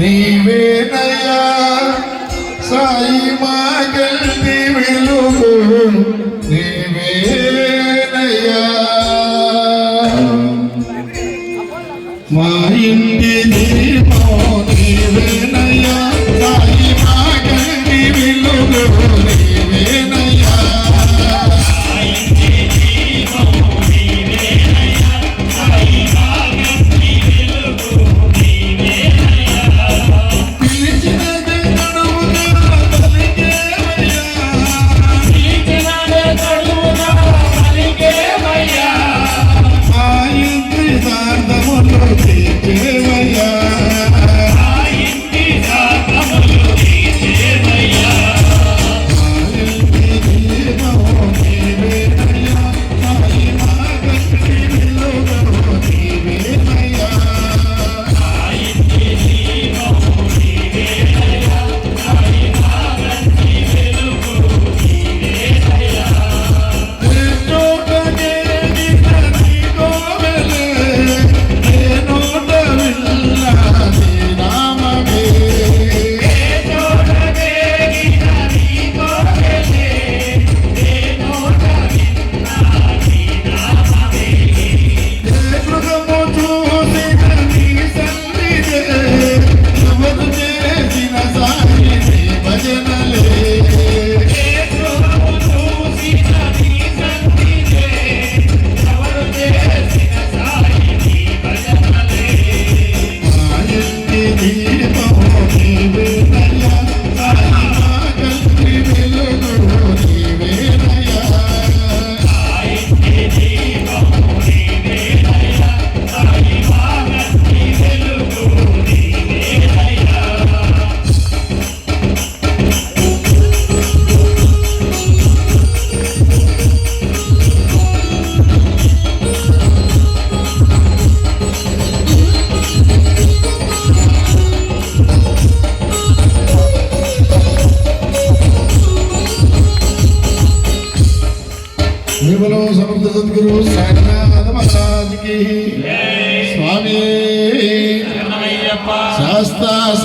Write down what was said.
నీవేనయ్యా సాయి మాగల్ని వెలుగు నీవేనయ్యా. మా ఇంటి దీపం నీవేనయ్యా సాయి మాగల్ని వెలుగు విమలో సమర్థ సద్గురు సాయినాథ మహారాజ్కి స్వామి. శాస్త్ర